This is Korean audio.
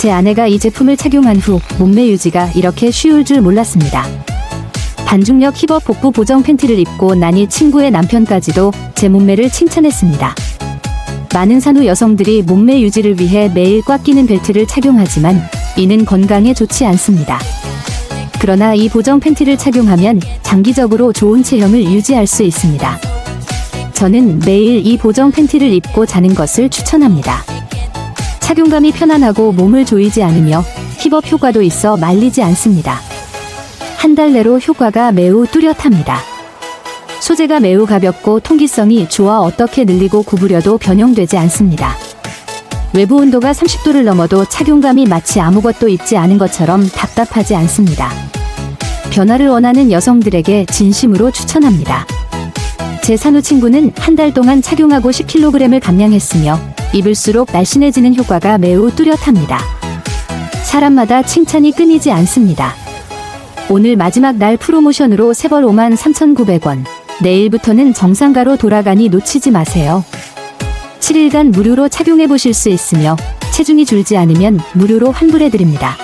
제 아내가 이 제품을 착용한 후 몸매 유지가 이렇게 쉬울 줄 몰랐습니다. 반중력 힙업 복부 보정 팬티를 입고 나니 친구의 남편까지도 제 몸매를 칭찬했습니다. 많은 산후 여성들이 몸매 유지를 위해 매일 꽉 끼는 벨트를 착용하지만 이는 건강에 좋지 않습니다. 그러나 이 보정 팬티를 착용하면 장기적으로 좋은 체형을 유지할 수 있습니다. 저는 매일 이 보정 팬티를 입고 자는 것을 추천합니다. 착용감이 편안하고 몸을 조이지 않으며 힙업 효과도 있어 말리지 않습니다. 한 달 내로 효과가 매우 뚜렷합니다. 소재가 매우 가볍고 통기성이 좋아 어떻게 늘리고 구부려도 변형되지 않습니다. 외부 온도가 30도를 넘어도 착용감이 마치 아무것도 입지 않은 것처럼 답답하지 않습니다. 변화를 원하는 여성들에게 진심으로 추천합니다. 제 산후 친구는 한 달 동안 착용하고 10kg을 감량했으며 입을수록 날씬해지는 효과가 매우 뚜렷합니다. 사람마다 칭찬이 끊이지 않습니다. 오늘 마지막 날 프로모션으로 세벌 5만 3,900원. 내일부터는 정상가로 돌아가니 놓치지 마세요. 7일간 무료로 착용해 보실 수 있으며 체중이 줄지 않으면 무료로 환불해 드립니다.